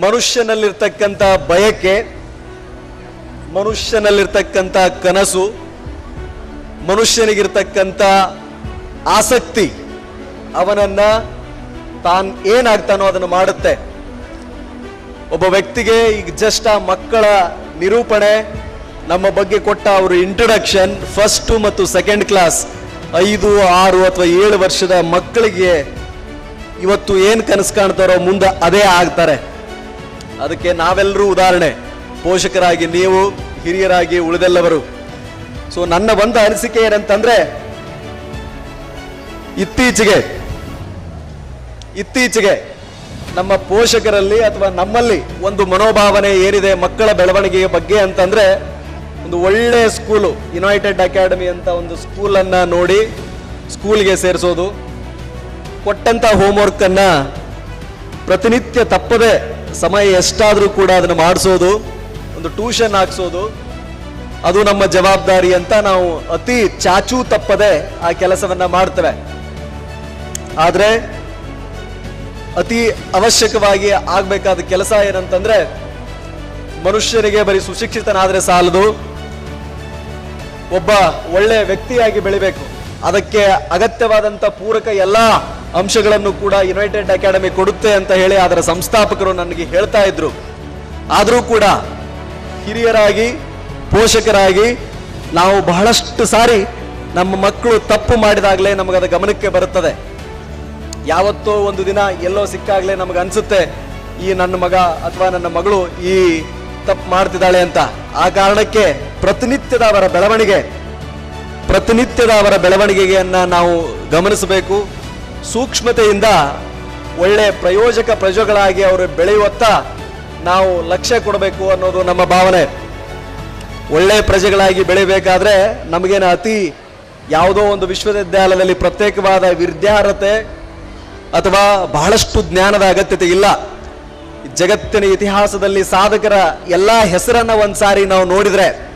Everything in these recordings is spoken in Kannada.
ಮನುಷ್ಯನಲ್ಲಿರ್ತಕ್ಕಂಥ ಬಯಕೆ, ಮನುಷ್ಯನಲ್ಲಿರ್ತಕ್ಕಂಥ ಕನಸು, ಮನುಷ್ಯನಿಗಿರ್ತಕ್ಕಂಥ ಆಸಕ್ತಿ, ಅವನನ್ನ ತಾನ್ ಏನಾಗ್ತಾನೋ ಅದನ್ನು ಮಾಡುತ್ತೆ. ಒಬ್ಬ ವ್ಯಕ್ತಿಗೆ ಈಗ ಜಸ್ಟ್ ಆ ಮಕ್ಕಳ ನಿರೂಪಣೆ, ನಮ್ಮ ಬಗ್ಗೆ ಕೊಟ್ಟ ಅವರು ಇಂಟ್ರಡಕ್ಷನ್ ಫಸ್ಟ್ ಮತ್ತು ಸೆಕೆಂಡ್ ಕ್ಲಾಸ್ ಐದು, ಆರು ಅಥವಾ ಏಳು ವರ್ಷದ ಮಕ್ಕಳಿಗೆ ಇವತ್ತು ಏನು ಕನಸು ಕಾಣ್ತಾರೋ ಮುಂದೆ ಅದೇ ಆಗ್ತಾರೆ. ಅದಕ್ಕೆ ನಾವೆಲ್ಲರೂ ಉದಾಹರಣೆ. ಪೋಷಕರಾಗಿ ನೀವು, ಹಿರಿಯರಾಗಿ ಉಳಿದೆಲ್ಲವರು. ಸೊ ನನ್ನ ಒಂದು ಅನಿಸಿಕೆ ಏನಂತಂದ್ರೆ, ಇತ್ತೀಚೆಗೆ ಇತ್ತೀಚೆಗೆ ನಮ್ಮ ಪೋಷಕರಲ್ಲಿ ಅಥವಾ ನಮ್ಮಲ್ಲಿ ಒಂದು ಮನೋಭಾವನೆ ಏನಿದೆ ಮಕ್ಕಳ ಬೆಳವಣಿಗೆಯ ಬಗ್ಗೆ ಅಂತಂದ್ರೆ, ಒಂದು ಒಳ್ಳೆ ಸ್ಕೂಲು ಯುನೈಟೆಡ್ ಅಕಾಡೆಮಿ ಅಂತ ಒಂದು ಸ್ಕೂಲನ್ನು ನೋಡಿ ಸ್ಕೂಲ್ಗೆ ಸೇರಿಸೋದು. ಕೊಟ್ಟಂತ ಹೋಮ್ವರ್ಕ್ ಅನ್ನ ಪ್ರತಿನಿತ್ಯ ತಪ್ಪದೆ ಸಮಯ ಎಷ್ಟಾದರೂ ಕೂಡ ಅದನ್ನು ಮಾಡಿಸೋದು, ಒಂದು ಟ್ಯೂಷನ್ ಹಾಕ್ಸೋದು, ಅದು ನಮ್ಮ ಜವಾಬ್ದಾರಿ ಅಂತ ನಾವು ಅತಿ ಚಾಚೂ ತಪ್ಪದೆ ಆ ಕೆಲಸವನ್ನ ಮಾಡ್ತೇವೆ. ಆದರೆ ಅತಿ ಅವಶ್ಯಕವಾಗಿ ಆಗಬೇಕಾದ ಕೆಲಸ ಏನಂತಂದ್ರೆ, ಮನುಷ್ಯರಿಗೆ ಬರೀ ಸುಶಿಕ್ಷಿತನಾದರೆ ಸಾಲದು, ಒಬ್ಬ ಒಳ್ಳೆ ವ್ಯಕ್ತಿಯಾಗಿ ಬೆಳಿಬೇಕು. ಅದಕ್ಕೆ ಅಗತ್ಯವಾದಂತ ಪೂರಕ ಎಲ್ಲ ಅಂಶಗಳನ್ನು ಕೂಡ ಯುನೈಟೆಡ್ ಅಕಾಡೆಮಿ ಕೊಡುತ್ತೆ ಅಂತ ಹೇಳಿ ಅದರ ಸಂಸ್ಥಾಪಕರು ನನಗೆ ಹೇಳ್ತಾ ಇದ್ರು. ಆದರೂ ಕೂಡ ಹಿರಿಯರಾಗಿ, ಪೋಷಕರಾಗಿ ನಾವು ಬಹಳಷ್ಟು ಸಾರಿ ನಮ್ಮ ಮಕ್ಕಳು ತಪ್ಪು ಮಾಡಿದಾಗಲೇ ನಮಗದ ಗಮನಕ್ಕೆ ಬರುತ್ತದೆ. ಯಾವತ್ತೋ ಒಂದು ದಿನ ಎಲ್ಲೋ ಸಿಕ್ಕಾಗಲೇ ನಮಗೆ ಅನಿಸುತ್ತೆ, ಈ ನನ್ನ ಮಗ ಅಥವಾ ನನ್ನ ಮಗಳು ಈ ತಪ್ಪು ಮಾಡ್ತಿದ್ದಾಳೆ ಅಂತ. ಆ ಕಾರಣಕ್ಕೆ ಪ್ರತಿನಿತ್ಯದ ಅವರ ಬೆಳವಣಿಗೆ ಪ್ರತಿನಿತ್ಯದ ಅವರ ಬೆಳವಣಿಗೆಯನ್ನು ನಾವು ಗಮನಿಸಬೇಕು. ಸೂಕ್ಷ್ಮತೆಯಿಂದ ಒಳ್ಳೆಯ ಪ್ರಯೋಜಕ ಪ್ರಜೆಗಳಾಗಿ ಅವರು ಬೆಳೆಯುವತ್ತ ನಾವು ಲಕ್ಷ್ಯ ಕೊಡಬೇಕು ಅನ್ನೋದು ನಮ್ಮ ಭಾವನೆ. ಒಳ್ಳೆಯ ಪ್ರಜೆಗಳಾಗಿ ಬೆಳಿಬೇಕಾದ್ರೆ ನಮಗೇನು ಅತಿ ಯಾವುದೋ ಒಂದು ವಿಶ್ವವಿದ್ಯಾಲಯದಲ್ಲಿ ಪ್ರತ್ಯೇಕವಾದ ವಿದ್ಯಾರ್ಹತೆ ಅಥವಾ ಬಹಳಷ್ಟು ಜ್ಞಾನದ ಅಗತ್ಯತೆ ಇಲ್ಲ. ಜಗತ್ತಿನ ಇತಿಹಾಸದಲ್ಲಿ ಸಾಧಕರ ಎಲ್ಲ ಹೆಸರನ್ನು ಒಂದು ಸಾರಿ ನಾವು ನೋಡಿದ್ರೆ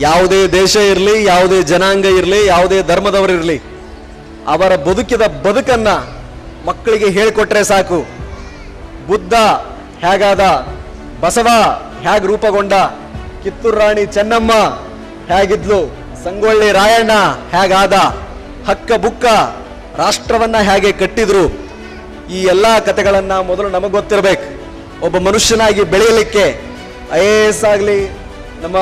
ಯಾವುದೇ ದೇಶ ಇರಲಿ, ಯಾವುದೇ ಜನಾಂಗ ಇರಲಿ, ಯಾವುದೇ ಧರ್ಮದವರಿರಲಿ ಅವರ ಬದುಕಿದ ಬದುಕನ್ನು ಮಕ್ಕಳಿಗೆ ಹೇಳಿಕೊಟ್ರೆ ಸಾಕು. ಬುದ್ಧ ಹೇಗಾದ, ಬಸವ ಹೇಗೆ ರೂಪಗೊಂಡ, ಕಿತ್ತೂರು ರಾಣಿ ಚೆನ್ನಮ್ಮ ಹೇಗಿದ್ಲು, ಸಂಗೊಳ್ಳಿ ರಾಯಣ್ಣ ಹೇಗಾದ, ಹಕ್ಕ ಬುಕ್ಕ ರಾಷ್ಟ್ರವನ್ನ ಹೇಗೆ ಕಟ್ಟಿದ್ರು, ಈ ಎಲ್ಲ ಕಥೆಗಳನ್ನ ಮೊದಲು ನಮಗೆ ಗೊತ್ತಿರಬೇಕು. ಒಬ್ಬ ಮನುಷ್ಯನಾಗಿ ಬೆಳೆಯಲಿಕ್ಕೆ, ಐ ಎ ಎಸ್ ಆಗಲಿ, ನಮ್ಮ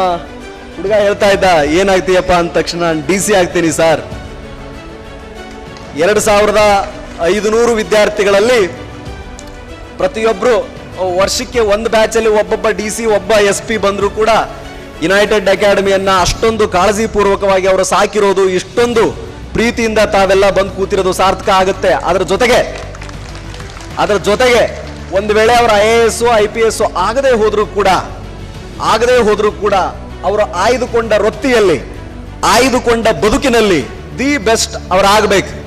ಹುಡುಗ ಹೇಳ್ತಾ ಇದ್ದ, ಏನಾಗ್ತೀಯಪ್ಪ? ಅಂದ ತಕ್ಷಣ ಡಿ ಸಿ ಆಗ್ತೀನಿ ಸರ್. ಎರಡು ಸಾವಿರದ ಐದುನೂರು ವಿದ್ಯಾರ್ಥಿಗಳಲ್ಲಿ ಪ್ರತಿಯೊಬ್ಬರು ವರ್ಷಕ್ಕೆ ಒಂದು ಬ್ಯಾಚಲ್ಲಿ ಒಬ್ಬೊಬ್ಬ ಡಿ ಸಿ ಒಬ್ಬ ಎಸ್ ಪಿ ಬಂದರೂ ಕೂಡ ಯುನೈಟೆಡ್ ಅಕಾಡೆಮಿಯನ್ನು ಅಷ್ಟೊಂದು ಕಾಳಜಿಪೂರ್ವಕವಾಗಿ ಅವರು ಸಾಕಿರೋದು, ಇಷ್ಟೊಂದು ಪ್ರೀತಿಯಿಂದ ತಾವೆಲ್ಲ ಬಂದು ಕೂತಿರೋದು ಸಾರ್ಥಕ ಆಗುತ್ತೆ. ಅದರ ಜೊತೆಗೆ ಅದರ ಜೊತೆಗೆ ಒಂದು ವೇಳೆ ಅವರು I A S, I P S ಆಗದೇ ಹೋದರೂ ಕೂಡ, ಆಗದೆ ಹೋದರೂ ಕೂಡ ಅವರು ಆಯ್ದುಕೊಂಡ ವೃತ್ತಿಯಲ್ಲಿ ಆಯ್ದುಕೊಂಡ ಬದುಕಿನಲ್ಲಿ ದಿ ಬೆಸ್ಟ್ ಅವರಾಗಬೇಕು.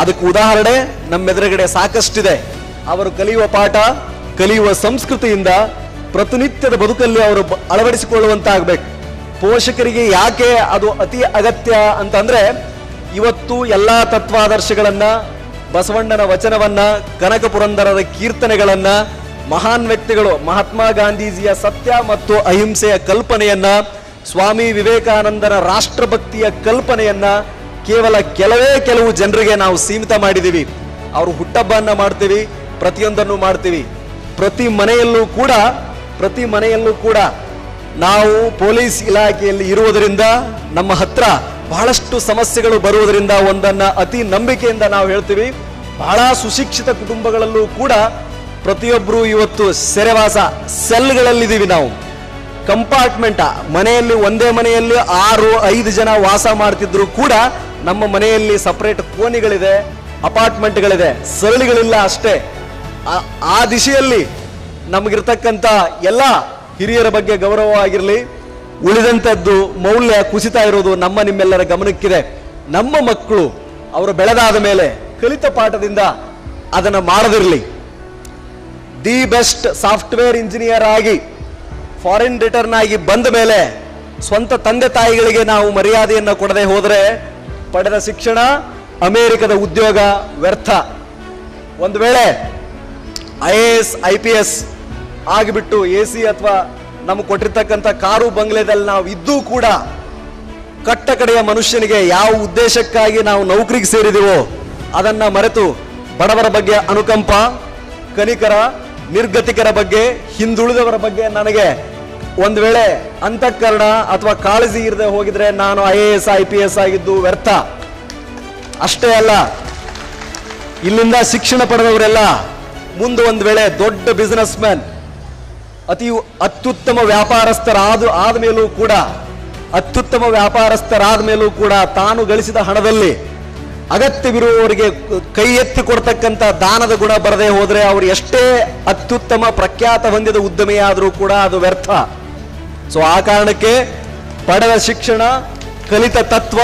ಅದಕ್ಕೆ ಉದಾಹರಣೆ, ನಮ್ಮೆದುರುಗಡೆ ಸಾಕಷ್ಟಿದೆ. ಅವರು ಕಲಿಯುವ ಪಾಠ, ಕಲಿಯುವ ಸಂಸ್ಕೃತಿಯಿಂದ ಪ್ರತಿನಿತ್ಯದ ಬದುಕಲ್ಲಿ ಅವರು ಅಳವಡಿಸಿಕೊಳ್ಳುವಂತ ಅಳವಡಿಸಿಕೊಳ್ಳುವಂತಾಗಬೇಕು. ಪೋಷಕರಿಗೆ ಯಾಕೆ ಅದು ಅತಿ ಅಗತ್ಯ ಅಂತಂದ್ರೆ, ಇವತ್ತು ಎಲ್ಲಾ ತತ್ವಾದರ್ಶಗಳನ್ನ, ಬಸವಣ್ಣನ ವಚನವನ್ನ ಕನಕ ಪುರಂದರದ ಕೀರ್ತನೆಗಳನ್ನ ಮಹಾನ್ ವ್ಯಕ್ತಿಗಳು ಮಹಾತ್ಮ ಗಾಂಧೀಜಿಯ ಸತ್ಯ ಮತ್ತು ಅಹಿಂಸೆಯ ಕಲ್ಪನೆಯನ್ನ, ಸ್ವಾಮಿ ವಿವೇಕಾನಂದರ ರಾಷ್ಟ್ರಭಕ್ತಿಯ ಕಲ್ಪನೆಯನ್ನ ಕೇವಲ ಕೆಲವೇ ಕೆಲವು ಜನರಿಗೆ ನಾವು ಸೀಮಿತ ಮಾಡಿದ್ದೀವಿ. ಅವರು ಹುಟ್ಟಬ್ಬನ್ನ ಮಾಡ್ತೀವಿ, ಪ್ರತಿಯೊಂದನ್ನು ಮಾಡ್ತೀವಿ. ಪ್ರತಿ ಮನೆಯಲ್ಲೂ ಕೂಡ, ಪ್ರತಿ ಮನೆಯಲ್ಲೂ ಕೂಡ ನಾವು ಪೊಲೀಸ್ ಇಲಾಖೆಯಲ್ಲಿ ಇರುವುದರಿಂದ, ನಮ್ಮ ಹತ್ರ ಬಹಳಷ್ಟು ಸಮಸ್ಯೆಗಳು ಬರುವುದರಿಂದ ಒಂದನ್ನ ಅತಿ ನಂಬಿಕೆಯಿಂದ ನಾವು ಹೇಳ್ತೀವಿ. ಬಹಳ ಸುಶಿಕ್ಷಿತ ಕುಟುಂಬಗಳಲ್ಲೂ ಕೂಡ ಪ್ರತಿಯೊಬ್ಬರು ಇವತ್ತು ಸೆರೆವಾಸ ಸೆಲ್ಗಳಲ್ಲಿದ್ದೀವಿ ನಾವು. ಕಂಪಾರ್ಟ್ಮೆಂಟ, ಮನೆಯಲ್ಲಿ ಒಂದೇ ಮನೆಯಲ್ಲಿ ಆರು, ಐದು ಜನ ವಾಸ ಮಾಡ್ತಿದ್ರು ಕೂಡ ನಮ್ಮ ಮನೆಯಲ್ಲಿ ಸಪರೇಟ್ ಕೋಣಿಗಳಿದೆ, ಅಪಾರ್ಟ್ಮೆಂಟ್ಗಳಿದೆ, ಸರಳಿಗಳಿಲ್ಲ ಅಷ್ಟೇ. ಆ- ದಿಶೆಯಲ್ಲಿ ನಮಗಿರ್ತಕ್ಕಂಥ ಎಲ್ಲ ಹಿರಿಯರ ಬಗ್ಗೆ ಗೌರವವಾಗಿರಲಿ ಉಳಿದಂಥದ್ದು ಮೌಲ್ಯ ಕುಸಿತ ಇರೋದು ನಮ್ಮ ನಿಮ್ಮೆಲ್ಲರ ಗಮನಕ್ಕಿದೆ. ನಮ್ಮ ಮಕ್ಕಳು, ಅವರು ಬೆಳೆದಾದ ಮೇಲೆ ಕಲಿತ ಪಾಠದಿಂದ ಅದನ್ನು ಮಾಡದಿರಲಿ. ದಿ ಬೆಸ್ಟ್ ಸಾಫ್ಟ್ವೇರ್ ಇಂಜಿನಿಯರ್ ಆಗಿ ಫಾರಿನ್ ರಿಟರ್ನ್ ಆಗಿ ಬಂದ ಮೇಲೆ ಸ್ವಂತ ತಂದೆ ತಾಯಿಗಳಿಗೆ ನಾವು ಮರ್ಯಾದೆಯನ್ನು ಕೊಡದೆ ಹೋದರೆ ಪಡೆದ ಶಿಕ್ಷಣ ಅಮೆರಿಕದ ಉದ್ಯೋಗ ವ್ಯರ್ಥ. ಒಂದು ವೇಳೆ I A S, I P S ಆಗಿಬಿಟ್ಟು ಎ ಸಿ ಅಥವಾ ನಮಗೆ ಕೊಟ್ಟಿರ್ತಕ್ಕಂಥ ಕಾರು ಬಂಗ್ಲೆದಲ್ಲಿ ನಾವು ಇದ್ದೂ ಕೂಡ ಕಟ್ಟ ಕಡೆಯ ಮನುಷ್ಯನಿಗೆ ಯಾವ ಉದ್ದೇಶಕ್ಕಾಗಿ ನಾವು ನೌಕರಿಗೆ ಸೇರಿದೆವೋ ಅದನ್ನು ಮರೆತು ಬಡವರ ಬಗ್ಗೆ ಅನುಕಂಪ, ಕನಿಕರ ನಿರ್ಗತಿಕರ ಬಗ್ಗೆ, ಹಿಂದುಳಿದವರ ಬಗ್ಗೆ ನನಗೆ ಒಂದು ವೇಳೆ ಅಂತಃಕರಣ ಅಥವಾ ಕಾಳಜಿ ಇರದೆ ಹೋಗಿದ್ರೆ ನಾನು I A S, I P S ಆಗಿದ್ದು ವ್ಯರ್ಥ. ಅಷ್ಟೇ ಅಲ್ಲ, ಇಲ್ಲಿಂದ ಶಿಕ್ಷಣ ಪಡೆದವರೆಲ್ಲ ಮುಂದೆ ಒಂದು ವೇಳೆ ದೊಡ್ಡ ಬಿಸ್ನೆಸ್ ಮ್ಯಾನ್ ಅತಿ ಅತ್ಯುತ್ತಮ ವ್ಯಾಪಾರಸ್ಥರಾದ, ಆದ ಮೇಲೂ ಕೂಡ, ಅತ್ಯುತ್ತಮ ವ್ಯಾಪಾರಸ್ಥರಾದ ಮೇಲೂ ಕೂಡ ತಾನು ಗಳಿಸಿದ ಹಣದಲ್ಲಿ ಅಗತ್ಯವಿರುವವರಿಗೆ ಕೈ ಎತ್ತಿ ಕೊಡ್ತಕ್ಕಂಥ ದಾನದ ಗುಣ ಬರದೇ ಹೋದರೆ ಅವರು ಎಷ್ಟೇ ಅತ್ಯುತ್ತಮ ಪ್ರಖ್ಯಾತ ಹೊಂದಿದ ಉದ್ದಮೆಯಾದರೂ ಕೂಡ ಅದು ವ್ಯರ್ಥ. ಸೊ ಆ ಕಾರಣಕ್ಕೆ ಪಡೆದ ಶಿಕ್ಷಣ, ಕಲಿತ ತತ್ವ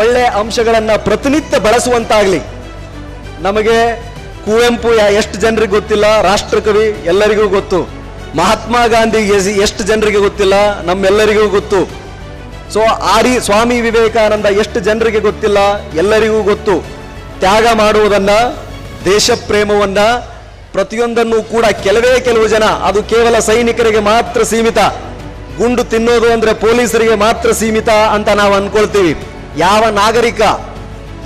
ಒಳ್ಳೆಯ ಅಂಶಗಳನ್ನು ಪ್ರತಿನಿತ್ಯ ಬಳಸುವಂತಾಗಲಿ. ನಮಗೆ ಕುವೆಂಪು ಎಷ್ಟು ಜನರಿಗೆ ಗೊತ್ತಿಲ್ಲ, ರಾಷ್ಟ್ರಕವಿ ಎಲ್ಲರಿಗೂ ಗೊತ್ತು. ಮಹಾತ್ಮ ಗಾಂಧಿ ಎಷ್ಟು ಜನರಿಗೆ ಗೊತ್ತಿಲ್ಲ, ನಮ್ಮೆಲ್ಲರಿಗೂ ಗೊತ್ತು. ಸೊ ಆರಿ ಸ್ವಾಮಿ ವಿವೇಕಾನಂದ ಎಷ್ಟು ಜನರಿಗೆ ಗೊತ್ತಿಲ್ಲ? ಎಲ್ಲರಿಗೂ ಗೊತ್ತು. ತ್ಯಾಗ ಮಾಡುವುದನ್ನು ದೇಶ ಪ್ರೇಮವನ್ನು ಪ್ರತಿಯೊಂದನ್ನು ಕೂಡ ಕೆಲವೇ ಕೆಲವು ಜನ, ಅದು ಕೇವಲ ಸೈನಿಕರಿಗೆ ಮಾತ್ರ ಸೀಮಿತ. ಗುಂಡು ತಿನ್ನೋದು ಅಂದರೆ ಪೊಲೀಸರಿಗೆ ಮಾತ್ರ ಸೀಮಿತ ಅಂತ ನಾವು ಅಂದ್ಕೊಳ್ತೀವಿ ಯಾವ ನಾಗರಿಕ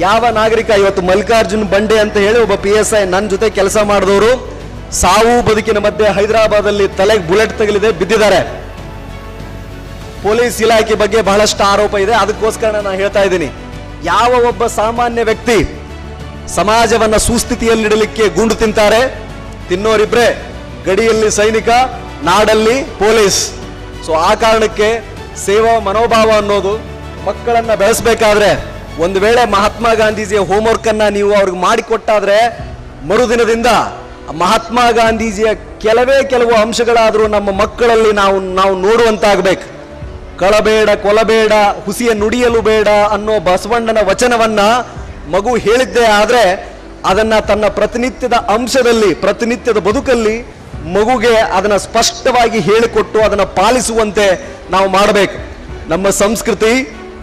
ಯಾವ ನಾಗರಿಕ ಇವತ್ತು ಮಲ್ಲಿಕಾರ್ಜುನ್ ಬಂಡೆ ಅಂತ ಹೇಳಿ ಒಬ್ಬ ಪಿ ಎಸ್ ಐ ನನ್ನ ಜೊತೆ ಕೆಲಸ ಮಾಡಿದವರು, ಸಾವು ಬದುಕಿನ ಮಧ್ಯೆ ಹೈದರಾಬಾದಲ್ಲಿ ತಲೆಗೆ ಬುಲೆಟ್ ತಗಲಿದೆ, ಬಿದ್ದಿದ್ದಾರೆ. ಪೊಲೀಸ್ ಇಲಾಖೆ ಬಗ್ಗೆ ಬಹಳಷ್ಟು ಆರೋಪ ಇದೆ. ಅದಕ್ಕೋಸ್ಕರ ನಾನು ಹೇಳ್ತಾ ಇದ್ದೀನಿ. ಯಾವ ಒಬ್ಬ ಸಾಮಾನ್ಯ ವ್ಯಕ್ತಿ ಸಮಾಜವನ್ನ ಸುಸ್ಥಿತಿಯಲ್ಲಿಡಲಿಕ್ಕೆ ಗುಂಡು ತಿಂತಾರೆ? ತಿನ್ನೋರಿಬ್ರೆ, ಗಡಿಯಲ್ಲಿ ಸೈನಿಕ, ನಾಡಲ್ಲಿ ಪೊಲೀಸ್. ಸೊ ಆ ಕಾರಣಕ್ಕೆ ಸೇವಾ ಮನೋಭಾವ ಅನ್ನೋದು ಮಕ್ಕಳನ್ನು ಬೆಳೆಸಬೇಕಾದ್ರೆ ಒಂದು ವೇಳೆ ಮಹಾತ್ಮ ಗಾಂಧೀಜಿಯ ಹೋಮ್ವರ್ಕನ್ನು ನೀವು ಅವ್ರಿಗೆ ಮಾಡಿಕೊಟ್ಟಾದ್ರೆ ಮರುದಿನದಿಂದ ಮಹಾತ್ಮ ಗಾಂಧೀಜಿಯ ಕೆಲವೇ ಕೆಲವು ಅಂಶಗಳಾದರೂ ನಮ್ಮ ಮಕ್ಕಳಲ್ಲಿ ನಾವು ನಾವು ನೋಡುವಂತಾಗಬೇಕು. ಕಳಬೇಡ ಕೊಲಬೇಡ, ಹುಸಿಯ ನುಡಿಯಲು ಬೇಡ ಅನ್ನೋ ಬಸವಣ್ಣನ ವಚನವನ್ನ ಮಗು ಹೇಳಿದ್ದೆ ಆದರೆ ಅದನ್ನ ತನ್ನ ಪ್ರತಿನಿತ್ಯದ ಅಂಶದಲ್ಲಿ, ಪ್ರತಿನಿತ್ಯದ ಬದುಕಲ್ಲಿ ಮಗುಗೆ ಅದನ್ನ ಸ್ಪಷ್ಟವಾಗಿ ಹೇಳಿಕೊಟ್ಟು ಅದನ್ನ ಪಾಲಿಸುವಂತೆ ನಾವು ಮಾಡಬೇಕು. ನಮ್ಮ ಸಂಸ್ಕೃತಿ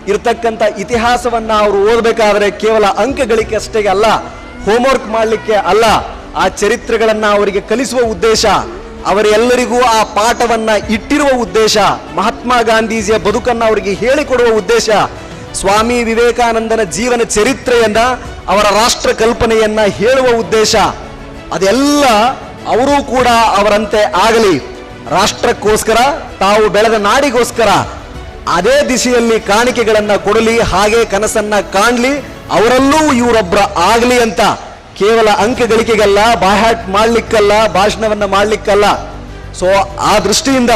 ಇರತಕ್ಕಂಥ ಇತಿಹಾಸವನ್ನ ಅವರು ಓದಬೇಕಾದ್ರೆ ಕೇವಲ ಅಂಕಗಳಿಕೆ ಅಷ್ಟೇ ಅಲ್ಲ ಹೋಮ್ವರ್ಕ್ ಮಾಡಲಿಕ್ಕೆ ಅಲ್ಲ, ಆ ಚರಿತ್ರೆಗಳನ್ನ ಅವರಿಗೆ ಕಲಿಸುವ ಉದ್ದೇಶ ಅವರೆಲ್ಲರಿಗೂ ಆ ಪಾಠವನ್ನ ಇಟ್ಟಿರುವ ಉದ್ದೇಶ, ಮಹಾತ್ಮ ಗಾಂಧೀಜಿಯ ಬದುಕನ್ನು ಅವರಿಗೆ ಹೇಳಿಕೊಡುವ ಉದ್ದೇಶ, ಸ್ವಾಮಿ ವಿವೇಕಾನಂದನ ಜೀವನ ಚರಿತ್ರೆಯನ್ನ, ಅವರ ರಾಷ್ಟ್ರ ಕಲ್ಪನೆಯನ್ನ ಹೇಳುವ ಉದ್ದೇಶ. ಅದೆಲ್ಲ ಅವರೂ ಕೂಡ ಅವರಂತೆ ಆಗಲಿ. ರಾಷ್ಟ್ರಕ್ಕೋಸ್ಕರ, ತಾವು ಬೆಳೆದ ನಾಡಿಗೋಸ್ಕರ ಅದೇ ದಿಶೆಯಲ್ಲಿ ಕಾಣಿಕೆಗಳನ್ನ ಕೊಡಲಿ, ಹಾಗೆ ಕನಸನ್ನ ಕಾಣ್ಲಿ, ಅವರಲ್ಲೂ ಇವರೊಬ್ಬರ ಆಗಲಿ ಅಂತ. ಕೇವಲ ಅಂಕ ಗಳಿಕೆಗಲ್ಲ ಬಾಹ್ಯಾಟ್ ಮಾಡಲಿಕ್ಕಲ್ಲ, ಭಾಷಣವನ್ನು ಮಾಡಲಿಕ್ಕಲ್ಲ. ಸೊ ಆ ದೃಷ್ಟಿಯಿಂದ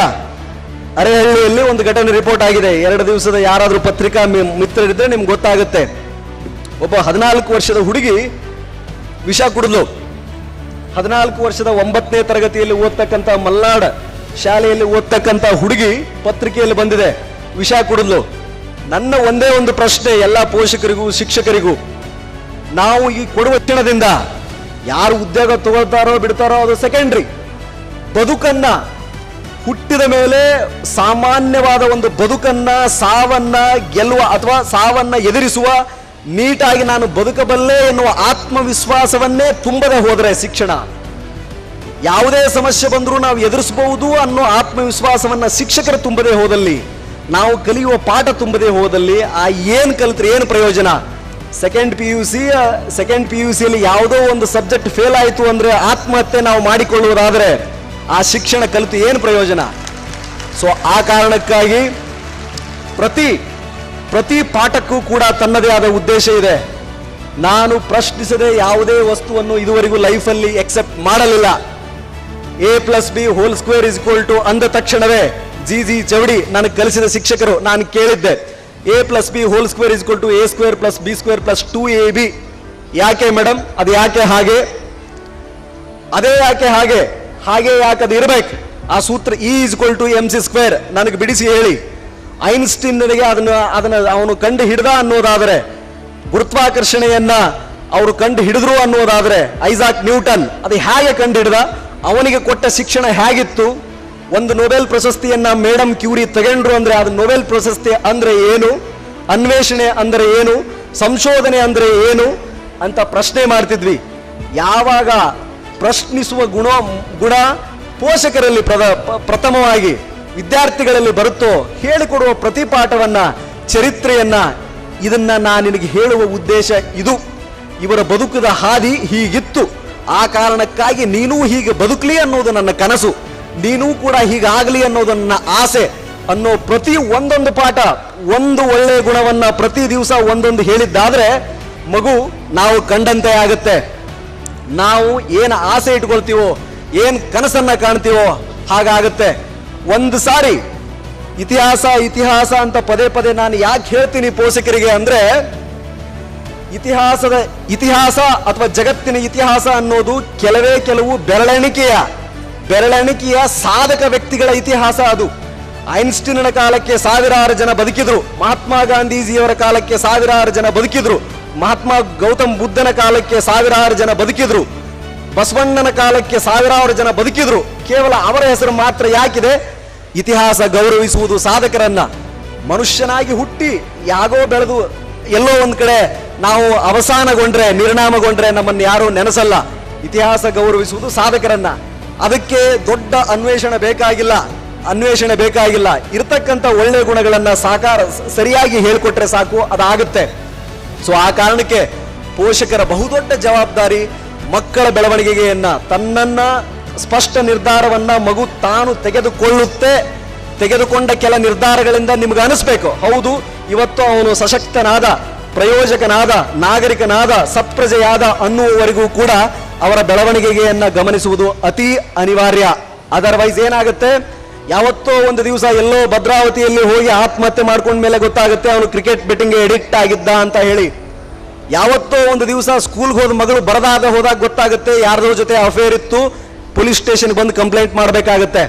ಅರೆಹಳ್ಳಿಯಲ್ಲಿ ಒಂದು ಘಟನೆ ರಿಪೋರ್ಟ್ ಆಗಿದೆ. ಎರಡು ದಿವಸದ ಯಾರಾದರೂ ಪತ್ರಿಕಾ ಮಿತ್ರರಿದ್ದರೆ ನಿಮ್ಗೆ ಗೊತ್ತಾಗುತ್ತೆ. ಒಬ್ಬ ಹದಿನಾಲ್ಕು ವರ್ಷದ ಹುಡುಗಿ ವಿಷ ಕುಡಿದ್ಲು. ಹದಿನಾಲ್ಕು ವರ್ಷದ ಒಂಬತ್ತನೇ ತರಗತಿಯಲ್ಲಿ ಓದ್ತಕ್ಕಂಥ ಮಲ್ನಾಡ್ ಶಾಲೆಯಲ್ಲಿ ಓದ್ತಕ್ಕಂಥ ಹುಡುಗಿ ಪತ್ರಿಕೆಯಲ್ಲಿ ಬಂದಿದೆ. ವಿಷ ಕುಡಿದ್ಲು. ನನ್ನ ಒಂದೇ ಒಂದು ಪ್ರಶ್ನೆ ಎಲ್ಲ ಪೋಷಕರಿಗೂ, ಶಿಕ್ಷಕರಿಗೂ. ನಾವು ಈ ಕೊಡುವ ಕ್ಷಣದಿಂದ ಯಾರು ಉದ್ಯೋಗ ತಗೊಳ್ತಾರೋ ಬಿಡ್ತಾರೋ ಅದು ಸೆಕೆಂಡ್ರಿ ಬದುಕನ್ನ ಹುಟ್ಟಿದ ಮೇಲೆ ಸಾಮಾನ್ಯವಾದ ಒಂದು ಬದುಕನ್ನ, ಸಾವನ್ನ ಗೆಲ್ಲುವ ಅಥವಾ ಸಾವನ್ನ ಎದುರಿಸುವ ನೀಟಾಗಿ ನಾನು ಬದುಕಬಲ್ಲೆ ಎನ್ನುವ ಆತ್ಮವಿಶ್ವಾಸವನ್ನೇ ತುಂಬದೆ ಹೋದರೆ ಶಿಕ್ಷಣ. ಯಾವುದೇ ಸಮಸ್ಯೆ ಬಂದರೂ ನಾವು ಎದುರಿಸಬಹುದು ಅನ್ನೋ ಆತ್ಮವಿಶ್ವಾಸವನ್ನ ಶಿಕ್ಷಕರು ತುಂಬದೆ ಹೋದಲ್ಲಿ, ನಾವು ಕಲಿಯುವ ಪಾಠ ತುಂಬದೆ ಹೋದಲ್ಲಿ ಆ ಏನು ಕಲಿತ್ರೆ ಏನು ಪ್ರಯೋಜನ? Second P U C second P U ಸಿಯಲ್ಲಿ ಯಾವುದೋ ಒಂದು ಸಬ್ಜೆಕ್ಟ್ ಫೇಲ್ ಆಯಿತು ಅಂದರೆ ಆತ್ಮಹತ್ಯೆ ನಾವು ಮಾಡಿಕೊಳ್ಳುವುದಾದರೆ ಆ ಶಿಕ್ಷಣ ಕಲಿತು ಏನು ಪ್ರಯೋಜನ? ಸೊ ಆ ಕಾರಣಕ್ಕಾಗಿ ಪ್ರತಿ ಪ್ರತಿ ಪಾಠಕ್ಕೂ ಕೂಡ ತನ್ನದೇ ಆದ ಉದ್ದೇಶ ಇದೆ. ನಾನು ಪ್ರಶ್ನಿಸದೆ ಯಾವುದೇ ವಸ್ತುವನ್ನು ಇದುವರೆಗೂ ಲೈಫಲ್ಲಿ ಎಕ್ಸೆಪ್ಟ್ ಮಾಡಲಿಲ್ಲ. A plus B whole square is equal to ಅಂದ ತಕ್ಷಣವೇ ಜಿ ಜಿ ಚೌಡಿ ನನಗೆ ಕಲಿಸಿದ ಶಿಕ್ಷಕರು ನಾನು ಕೇಳಿದ್ದೆ. A plus B whole square is to A square plus B square plus two A B ಯಾಕೆ ಮೇಡಮ್ ಅದು ಯಾಕೆ ಹಾಗೆ? ಅದೇ ಯಾಕೆ ಹಾಗೆ? ಹಾಗೆ ಯಾಕೆ ಅದು ಇರಬೇಕು? ಆ ಸೂತ್ರ E is equal to M C square ನನಗೆ ಬಿಡಿಸಿ ಹೇಳಿ. ಐನ್ಸ್ಟೀನ್ಗೆ ಅದನ್ನು ಅದನ್ನು ಅವನು ಕಂಡು ಹಿಡ್ದ ಅನ್ನೋದಾದರೆ, ಗುರುತ್ವಾಕರ್ಷಣೆಯನ್ನ ಅವರು ಕಂಡು ಹಿಡಿದ್ರು ಅನ್ನೋದಾದರೆ, ಐಸಾಕ್ ನ್ಯೂಟನ್ ಅದು ಹೇಗೆ ಕಂಡು ಹಿಡ್ದ? ಅವನಿಗೆ ಕೊಟ್ಟ ಶಿಕ್ಷಣ ಹೇಗಿತ್ತು? ಒಂದು ನೊಬೆಲ್ ಪ್ರಶಸ್ತಿಯನ್ನ ಮೇಡಮ್ ಕ್ಯೂರಿ ತಗೊಂಡ್ರು ಅಂದ್ರೆ ಅದು ನೊಬೆಲ್ ಪ್ರಶಸ್ತಿ ಅಂದ್ರೆ ಏನು? ಅನ್ವೇಷಣೆ ಅಂದ್ರೆ ಏನು? ಸಂಶೋಧನೆ ಅಂದ್ರೆ ಏನು? ಅಂತ ಪ್ರಶ್ನೆ ಮಾಡ್ತಿದ್ವಿ. ಯಾವಾಗ ಪ್ರಶ್ನಿಸುವ ಗುಣ ಗುಣ ಪೋಷಕರಲ್ಲಿ ಪ್ರಥಮವಾಗಿ ವಿದ್ಯಾರ್ಥಿಗಳಲ್ಲಿ ಬರುತ್ತೋ ಹೇಳಿಕೊಡುವ ಪ್ರತಿಪಾಠವನ್ನ, ಚರಿತ್ರೆಯನ್ನ, ಇದನ್ನ ನಾನು ನಿನಗೆ ಹೇಳುವ ಉದ್ದೇಶ ಇದು. ಇವರ ಬದುಕದ ಹಾದಿ ಹೀಗಿತ್ತು. ಆ ಕಾರಣಕ್ಕಾಗಿ ನೀನೂ ಹೀಗೆ ಬದುಕಲಿ ಅನ್ನೋದು ನನ್ನ ಕನಸು. ನೀನೂ ಕೂಡ ಹೀಗಾಗಲಿ ಅನ್ನೋದನ್ನ ಆಸೆ ಅನ್ನೋ ಪ್ರತಿ ಒಂದೊಂದು ಪಾಠ, ಒಂದು ಒಳ್ಳೆಯ ಗುಣವನ್ನ ಪ್ರತಿ ದಿವಸ ಒಂದೊಂದು ಹೇಳಿದ್ದಾದ್ರೆ ಮಗು ನಾವು ಕಂಡಂತೆ ಆಗುತ್ತೆ. ನಾವು ಏನು ಆಸೆ ಇಟ್ಕೊಳ್ತೀವೋ, ಏನು ಕನಸನ್ನ ಕಾಣ್ತೀವೋ ಹಾಗಾಗುತ್ತೆ. ಒಂದು ಸಾರಿ ಇತಿಹಾಸ ಇತಿಹಾಸ ಅಂತ ಪದೇ ಪದೇ ನಾನು ಯಾಕೆ ಹೇಳ್ತೀನಿ ಪೋಷಕರಿಗೆ ಅಂದ್ರೆ, ಇತಿಹಾಸದ ಇತಿಹಾಸ ಅಥವಾ ಜಗತ್ತಿನ ಇತಿಹಾಸ ಅನ್ನೋದು ಕೆಲವೇ ಕೆಲವು ಬೆರಳೆಣಿಕೆಯ ಬೆರಳೆಣಿಕೆಯ ಸಾಧಕ ವ್ಯಕ್ತಿಗಳ ಇತಿಹಾಸ ಅದು. ಐನ್ಸ್ಟೀನ್ನ ಕಾಲಕ್ಕೆ ಸಾವಿರಾರು ಜನ ಬದುಕಿದ್ರು. ಮಹಾತ್ಮ ಗಾಂಧೀಜಿಯವರ ಕಾಲಕ್ಕೆ ಸಾವಿರಾರು ಜನ ಬದುಕಿದ್ರು. ಮಹಾತ್ಮ ಗೌತಮ್ ಬುದ್ಧನ ಕಾಲಕ್ಕೆ ಸಾವಿರಾರು ಜನ ಬದುಕಿದ್ರು. ಬಸವಣ್ಣನ ಕಾಲಕ್ಕೆ ಸಾವಿರಾರು ಜನ ಬದುಕಿದ್ರು. ಕೇವಲ ಅವರ ಹೆಸರು ಮಾತ್ರ ಯಾಕಿದೆ? ಇತಿಹಾಸ ಗೌರವಿಸುವುದು ಸಾಧಕರನ್ನ. ಮನುಷ್ಯನಾಗಿ ಹುಟ್ಟಿ ಯಾಗೋ ಬೆಳೆದು ಎಲ್ಲೋ ಒಂದು ಕಡೆ ನಾವು ಅವಸಾನಗೊಂಡ್ರೆ ನಿರ್ಣಾಮಗೊಂಡ್ರೆ ನಮ್ಮನ್ನು ಯಾರು ನೆನೆಸಲ್ಲ. ಇತಿಹಾಸ ಗೌರವಿಸುವುದು ಸಾಧಕರನ್ನ. ಅದಕ್ಕೆ ದೊಡ್ಡ ಅನ್ವೇಷಣೆ ಬೇಕಾಗಿಲ್ಲ ಅನ್ವೇಷಣೆ ಬೇಕಾಗಿಲ್ಲ. ಇರತಕ್ಕಂಥ ಒಳ್ಳೆಯ ಗುಣಗಳನ್ನು ಸಾಕಾರ ಸರಿಯಾಗಿ ಹೇಳ್ಕೊಟ್ರೆ ಸಾಕು, ಅದಾಗುತ್ತೆ. ಸೊ ಆ ಕಾರಣಕ್ಕೆ ಪೋಷಕರ ಬಹುದೊಡ್ಡ ಜವಾಬ್ದಾರಿ ಮಕ್ಕಳ ಬೆಳವಣಿಗೆಯನ್ನ ತನ್ನನ್ನ ಸ್ಪಷ್ಟ ನಿರ್ಧಾರವನ್ನ ಮಗು ತಾನು ತೆಗೆದುಕೊಳ್ಳುತ್ತೆ, ತೆಗೆದುಕೊಂಡ ಕೆಲ ನಿರ್ಧಾರಗಳಿಂದ ನಿಮ್ಗೆ ಅನಿಸ್ಬೇಕು. ಹೌದು, ಇವತ್ತು ಅವನು ಸಶಕ್ತನಾದ, ಪ್ರಯೋಜಕನಾದ, ನಾಗರಿಕನಾದ, ಸತ್ಪ್ರಜೆಯಾದ ಅನ್ನುವವರೆಗೂ ಕೂಡ ಅವರ ಬೆಳವಣಿಗೆಯನ್ನ ಗಮನಿಸುವುದು ಅತಿ ಅನಿವಾರ್ಯ. ಅದರ್ವೈಸ್ ಏನಾಗುತ್ತೆ? ಯಾವತ್ತೋ ಒಂದು ದಿವಸ ಎಲ್ಲೋ ಭದ್ರಾವತಿಯಲ್ಲಿ ಹೋಗಿ ಆತ್ಮಹತ್ಯೆ ಮಾಡ್ಕೊಂಡ ಮೇಲೆ ಗೊತ್ತಾಗುತ್ತೆ ಅವನು ಕ್ರಿಕೆಟ್ ಬೆಟ್ಟಿಂಗ್ ಎಡಿಕ್ಟ್ ಆಗಿದ್ದ ಅಂತ ಹೇಳಿ. ಯಾವತ್ತೋ ಒಂದು ದಿವಸ ಸ್ಕೂಲ್ಗೆ ಹೋದ ಮಗಳು ಬರದಾಗ ಹೋದಾಗ ಗೊತ್ತಾಗುತ್ತೆ ಯಾರ್ದೋ ಜೊತೆ ಅಫೇರ್ ಇತ್ತು ಪೊಲೀಸ್ ಸ್ಟೇಷನ್ ಬಂದು ಕಂಪ್ಲೇಂಟ್ ಮಾಡಬೇಕಾಗುತ್ತೆ.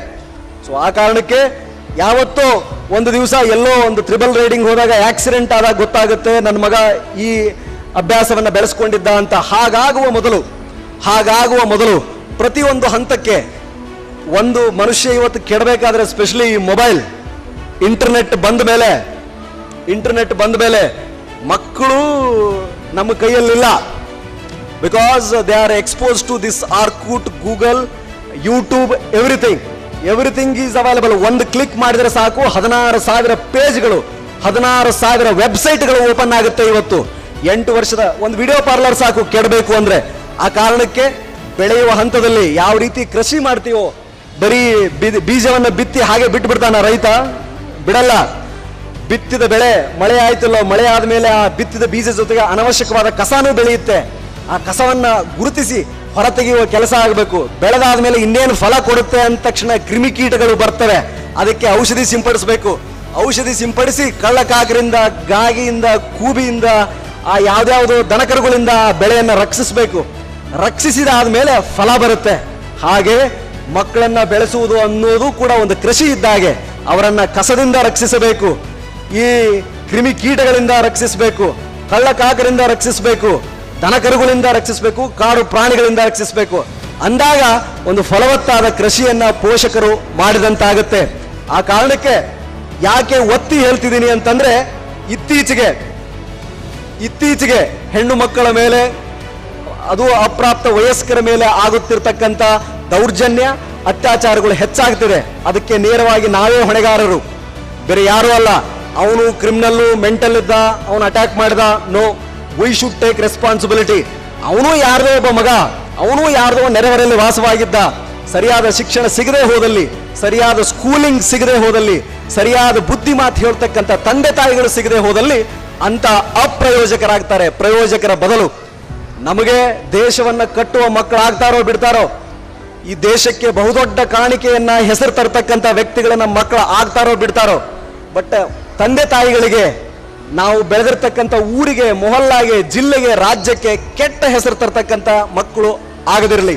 ಸೊ ಆ ಕಾರಣಕ್ಕೆ ಯಾವತ್ತೋ ಒಂದು ದಿವಸ ಎಲ್ಲೋ ಒಂದು ತ್ರಿಬಲ್ ರೈಡಿಂಗ್ ಹೋದಾಗ ಆಕ್ಸಿಡೆಂಟ್ ಆದಾಗ ಗೊತ್ತಾಗುತ್ತೆ, ನನ್ನ ಮಗ ಈ ಅಭ್ಯಾಸವನ್ನ ಬೆಳೆಸ್ಕೊಂಡಿದ್ದ ಅಂತ. ಹಾಗಾಗುವ ಮೊದಲು ಹಾಗಾಗುವ ಮೊದಲು ಪ್ರತಿಯೊಂದು ಹಂತಕ್ಕೆ ಒಂದು ಮನುಷ್ಯ ಇವತ್ತು ಕೆಡಬೇಕಾದ್ರೆ ಸ್ಪೆಷಲಿ ಈ ಮೊಬೈಲ್ ಇಂಟರ್ನೆಟ್ ಬಂದ ಮೇಲೆ ಇಂಟರ್ನೆಟ್ ಬಂದ ಮೇಲೆ ಮಕ್ಕಳು ನಮ್ಮ ಕೈಯಲ್ಲಿಲ್ಲ. Because they are expose to this Orkut Google YouTube everything everything is available ಒಂದು ಕ್ಲಿಕ್ ಮಾಡಿದರೆ ಸಾಕು, ಹದಿನಾರು ಸಾವಿರ ಪೇಜ್ಗಳು ಹದಿನಾರು ಸಾವಿರ ವೆಬ್ಸೈಟ್ಗಳು ಓಪನ್ ಆಗುತ್ತೆ ಇವತ್ತು. ಎಂಟು ವರ್ಷದ ಒಂದು ವಿಡಿಯೋ ಪಾರ್ಲರ್ ಸಾಕು, ಕೆಡಬೇಕು ಅಂದ್ರೆ. ಆ ಕಾರಣಕ್ಕೆ ಬೆಳೆಯುವ ಹಂತದಲ್ಲಿ ಯಾವ ರೀತಿ ಕೃಷಿ ಮಾಡ್ತೀವೋ, ಬರೀ ಬೀಜವನ್ನು ಬಿತ್ತಿ ಹಾಗೆ ಬಿಟ್ಟು ಬಿಡ್ತಾನ ರೈತ? ಬಿಡಲ್ಲ. ಬಿತ್ತಿದ ಬೆಳೆ ಮಳೆ ಆಯ್ತಲ್ಲೋ, ಮಳೆ ಆದಮೇಲೆ ಆ ಬಿತ್ತಿದ ಬೀಜ ಜೊತೆಗೆ ಅನವಶ್ಯಕವಾದ ಕಸನೂ ಬೆಳೆಯುತ್ತೆ. ಆ ಕಸವನ್ನ ಗುರುತಿಸಿ ಹೊರತೆಗೆಯುವ ಕೆಲಸ ಆಗಬೇಕು. ಬೆಳೆದಾದ್ಮೇಲೆ ಇನ್ನೇನು ಫಲ ಕೊಡುತ್ತೆ ಅಂದ ತಕ್ಷಣ ಕ್ರಿಮಿಕೀಟಗಳು ಬರ್ತವೆ. ಅದಕ್ಕೆ ಔಷಧಿ ಸಿಂಪಡಿಸಬೇಕು. ಔಷಧಿ ಸಿಂಪಡಿಸಿ ಕಳ್ಳಕಾಕರಿಂದ, ಗಾಗಿಯಿಂದ, ಕೂಬಿಯಿಂದ, ಆ ಯಾವುದ್ಯಾವುದೋ ದನಕರುಗಳಿಂದ ಆ ಬೆಳೆಯನ್ನ ರಕ್ಷಿಸಬೇಕು. ರಕ್ಷಿಸಿದಾದ್ಮೇಲೆ ಫಲ ಬರುತ್ತೆ. ಹಾಗೆ ಮಕ್ಕಳನ್ನ ಬೆಳೆಸುವುದು ಅನ್ನೋದು ಕೂಡ ಒಂದು ಕೃಷಿ ಇದ್ದಾಗೆ ಅವರನ್ನ ಕಸದಿಂದ ರಕ್ಷಿಸಬೇಕು. ಈ ಕ್ರಿಮಿ ಕೀಟಗಳಿಂದ ರಕ್ಷಿಸಬೇಕು, ಕಳ್ಳಕಾಕರಿಂದ ರಕ್ಷಿಸಬೇಕು, ದನಕರುಗಳಿಂದ ರಕ್ಷಿಸಬೇಕು, ಕಾಡು ಪ್ರಾಣಿಗಳಿಂದ ರಕ್ಷಿಸಬೇಕು. ಅಂದಾಗ ಒಂದು ಫಲವತ್ತಾದ ಕೃಷಿಯನ್ನ ಪೋಷಕರು ಮಾಡಿದಂತಾಗುತ್ತೆ. ಆ ಕಾರಣಕ್ಕೆ ಯಾಕೆ ಒತ್ತಿ ಹೇಳ್ತಿದ್ದೀನಿ ಅಂತಂದ್ರೆ ಇತ್ತೀಚೆಗೆ ಇತ್ತೀಚೆಗೆ ಹೆಣ್ಣು ಮಕ್ಕಳ ಮೇಲೆ ಅದು ಅಪ್ರಾಪ್ತ ವಯಸ್ಕರ ಮೇಲೆ ಆಗುತ್ತಿರ್ತಕ್ಕಂಥ ದೌರ್ಜನ್ಯ, ಅತ್ಯಾಚಾರಗಳು ಹೆಚ್ಚಾಗ್ತಿದೆ. ಅದಕ್ಕೆ ನೇರವಾಗಿ ನಾವೇ ಹೊಣೆಗಾರರು. ಬೇರೆ ಯಾರೂ ಅಲ್ಲ. ಅವನು ಕ್ರಿಮಿನಲ್ಲು ಮೆಂಟಲ್ ಇದ್ದ, ಅವನು ಅಟ್ಯಾಕ್ ಮಾಡಿದ. No we should take responsibility ಅವನು ಯಾರದೋ ಒಬ್ಬ ಮಗ. ಅವನು ಯಾರದೋ ನೆರೆಹೊರೆಯಲ್ಲಿ ವಾಸವಾಗಿದ್ದ. ಸರಿಯಾದ ಶಿಕ್ಷಣ ಸಿಗದೆ ಹೋದಲ್ಲಿ, ಸರಿಯಾದ ಸ್ಕೂಲಿಂಗ್ ಸಿಗದೆ ಹೋದಲ್ಲಿ, ಸರಿಯಾದ ಬುದ್ಧಿ ಮಾತು ಹೇಳ್ತಕ್ಕಂಥ ತಂದೆ ತಾಯಿಗಳು ಸಿಗದೆ ಹೋದಲ್ಲಿ ಅಂತ ಅಪ್ರಯೋಜಕರಾಗ್ತಾರೆ. ಪ್ರಯೋಜಕರ ಬದಲು. ನಮಗೆ ದೇಶವನ್ನ ಕಟ್ಟುವ ಮಕ್ಕಳಾಗ್ತಾರೋ ಬಿಡ್ತಾರೋ, ಈ ದೇಶಕ್ಕೆ ಬಹುದೊಡ್ಡ ಕಾಣಿಕೆಯನ್ನ ಹೆಸರು ತರ್ತಕ್ಕಂಥ ವ್ಯಕ್ತಿಗಳನ್ನ ಮಕ್ಕಳು ಆಗ್ತಾರೋ ಬಿಡ್ತಾರೋ, ಬಟ್ ತಂದೆ ತಾಯಿಗಳಿಗೆ ನಾವು ಬೆಳೆದಿರ್ತಕ್ಕಂಥ ಊರಿಗೆ, ಮೊಹಲ್ಲಾಗೆ, ಜಿಲ್ಲೆಗೆ, ರಾಜ್ಯಕ್ಕೆ ಕೆಟ್ಟ ಹೆಸರು ತರ್ತಕ್ಕಂಥ ಮಕ್ಕಳು ಆಗದಿರಲಿ.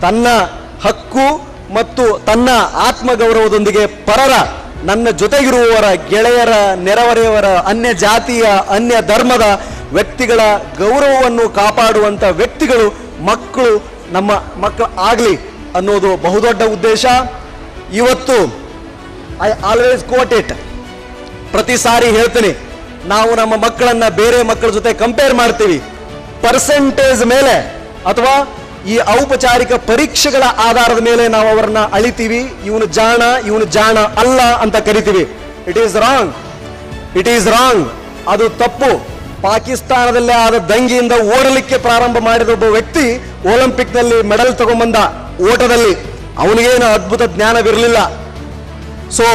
ತನ್ನ ಹಕ್ಕು ಮತ್ತು ತನ್ನ ಆತ್ಮಗೌರವದೊಂದಿಗೆ ಪರರ ನನ್ನ ಜೊತೆಗಿರುವವರ ಗೆಳೆಯರ ನೆರವರೆಯವರ ಅನ್ಯ ಜಾತಿಯ, ಅನ್ಯ ಧರ್ಮದ ವ್ಯಕ್ತಿಗಳ ಗೌರವವನ್ನು ಕಾಪಾಡುವಂಥ ವ್ಯಕ್ತಿಗಳು, ಮಕ್ಕಳು ನಮ್ಮ ಮಕ್ಕಳು ಆಗಲಿ ಅನ್ನೋದು ಬಹುದೊಡ್ಡ ಉದ್ದೇಶ. ಇವತ್ತು ಐ ಆಲ್ವೇಸ್ ಕೋಟ್ ಇಟ್ ಪ್ರತಿ ಸಾರಿ ಹೇಳ್ತೀನಿ, ನಾವು ನಮ್ಮ ಮಕ್ಕಳನ್ನು ಬೇರೆ ಮಕ್ಕಳ ಜೊತೆ ಕಂಪೇರ್ ಮಾಡ್ತೀವಿ. ಪರ್ಸೆಂಟೇಜ್ ಮೇಲೆ, ಅಥವಾ ಈ ಔಪಚಾರಿಕ ಪರೀಕ್ಷೆಗಳ ಆಧಾರದ ಮೇಲೆ ನಾವು ಅವರನ್ನ ಅಳಿತೀವಿ. ಇವನು ಜಾಣ ಇವನು ಜಾಣ ಅಲ್ಲ ಅಂತ ಕರಿತೀವಿ. It is wrong it is wrong ಅದು ತಪ್ಪು. ಪಾಕಿಸ್ತಾನದಲ್ಲೇ ಆದ ದಂಗೆಯಿಂದ ಓಡಲಿಕ್ಕೆ ಪ್ರಾರಂಭ ಮಾಡಿದ ಒಬ್ಬ ವ್ಯಕ್ತಿ ಒಲಿಂಪಿಕ್ನಲ್ಲಿ ಮೆಡಲ್ ತಗೊಂಬಂದ ಓಟದಲ್ಲಿ. ಅವನಿಗೇನು ಅದ್ಭುತ ಜ್ಞಾನವಿರಲಿಲ್ಲ. ಸೊ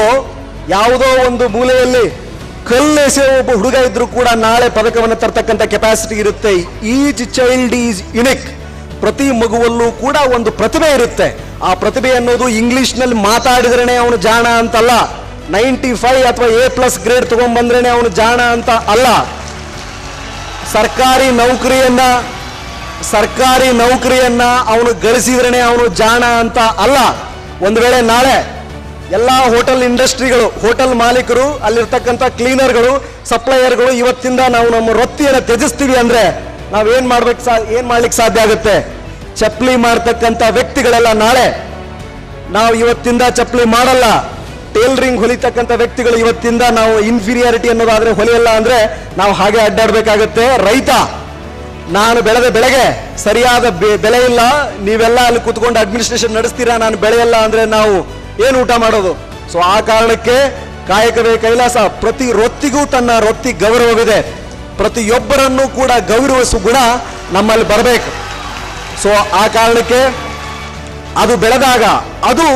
ಯಾವುದೋ ಒಂದು ಮೂಲೆಯಲ್ಲಿ ಕಲ್ಲೆಸೆ ಒಬ್ಬ ಹುಡುಗ ಇದ್ರೂ ಕೂಡ ನಾಳೆ ಪದಕವನ್ನು ತರ್ತಕ್ಕಂಥ ಕೆಪಾಸಿಟಿ ಇರುತ್ತೆ. ಈಚ್ ಚೈಲ್ಡ್ ಈಸ್ ಯುನಿಕ್ ಪ್ರತಿ ಮಗುವಲ್ಲೂ ಕೂಡ ಒಂದು ಪ್ರತಿಭೆ ಇರುತ್ತೆ. ಆ ಪ್ರತಿಭೆ ಅನ್ನೋದು ಇಂಗ್ಲಿಷ್ನಲ್ಲಿ ಮಾತಾಡಿದ್ರೇ ಅವನು ಜಾಣ ಅಂತಲ್ಲ. ನೈಂಟಿ ಫೈವ್ ಅಥವಾ ಎ ಪ್ಲಸ್ ಗ್ರೇಡ್ ತಗೊಂಡ್ಬಂದ್ರೇನೆ ಅವನು ಜಾಣ ಅಂತ ಅಲ್ಲ. ಸರ್ಕಾರಿ ನೌಕರಿಯನ್ನ ಸರ್ಕಾರಿ ನೌಕರಿಯನ್ನ ಅವನು ಗಳಿಸಿದ್ರೇನೆ ಅವನು ಜಾಣ ಅಂತ ಅಲ್ಲ. ಒಂದು ವೇಳೆ ನಾಳೆ ಎಲ್ಲ ಹೋಟೆಲ್ ಇಂಡಸ್ಟ್ರಿಗಳು, ಹೋಟೆಲ್ ಮಾಲೀಕರು, ಅಲ್ಲಿರ್ತಕ್ಕಂಥ ಕ್ಲೀನರ್ಗಳು, ಸಪ್ಲೈಯರ್ಗಳು ಇವತ್ತಿಂದ ನಾವು ನಮ್ಮ ವೃತ್ತಿಯನ್ನು ತ್ಯಜಿಸ್ತೀವಿ ಅಂದ್ರೆ ನಾವೇನ್ ಮಾಡ್ಬೇಕು ಸಾ, ಏನ್ ಮಾಡ್ಲಿಕ್ಕೆ ಸಾಧ್ಯ ಆಗುತ್ತೆ? ಚಪ್ಪಲಿ ಮಾಡ್ತಕ್ಕಂಥ ವ್ಯಕ್ತಿಗಳೆಲ್ಲ ನಾಳೆ. ನಾವು ಇವತ್ತಿಂದ ಚಪ್ಪಲಿ ಮಾಡಲ್ಲ. ಟೇಲರಿಂಗ್ ಹೊಲಿತಕ್ಕಂಥ ವ್ಯಕ್ತಿಗಳು ಇವತ್ತಿಂದ ನಾವು ಇನ್ಫೀರಿಯಾರಿಟಿ ಅನ್ನೋದಾದ್ರೆ ಹೊಲಿಯಲ್ಲ ಅಂದ್ರೆ ನಾವು ಹಾಗೆ ಅಡ್ಡಾಡ್ಬೇಕಾಗತ್ತೆ. ರೈತ, ನಾನು ಬೆಳೆದ ಬೆಳೆಗೆ ಸರಿಯಾದ ಬೆಲೆ ಇಲ್ಲ. ನೀವೆಲ್ಲ ಅಲ್ಲಿ ಕುತ್ಕೊಂಡು ಅಡ್ಮಿನಿಸ್ಟ್ರೇಷನ್ ನಡೆಸ್ತೀರಾ? ನಾನು ಬೆಳೆಯಲ್ಲ ಅಂದ್ರೆ ನಾವು ಏನು ಊಟ ಮಾಡೋದು? ಸೊ ಆ ಕಾರಣಕ್ಕೆ ಕಾಯಕವೇ ಕೈಲಾಸ ಪ್ರತಿ ರೊತ್ತಿಗೂ ತನ್ನ ರೊತ್ತಿ ಗೌರವವಿದೆ. ಪ್ರತಿಯೊಬ್ಬರನ್ನು ಕೂಡ ಗೌರವಿಸುವ ಗುಣ ನಮ್ಮಲ್ಲಿ ಬರಬೇಕು. ಸೊ ಆ ಕಾರಣಕ್ಕೆ ಅದು ಬೆಳೆದಾಗ ಅದು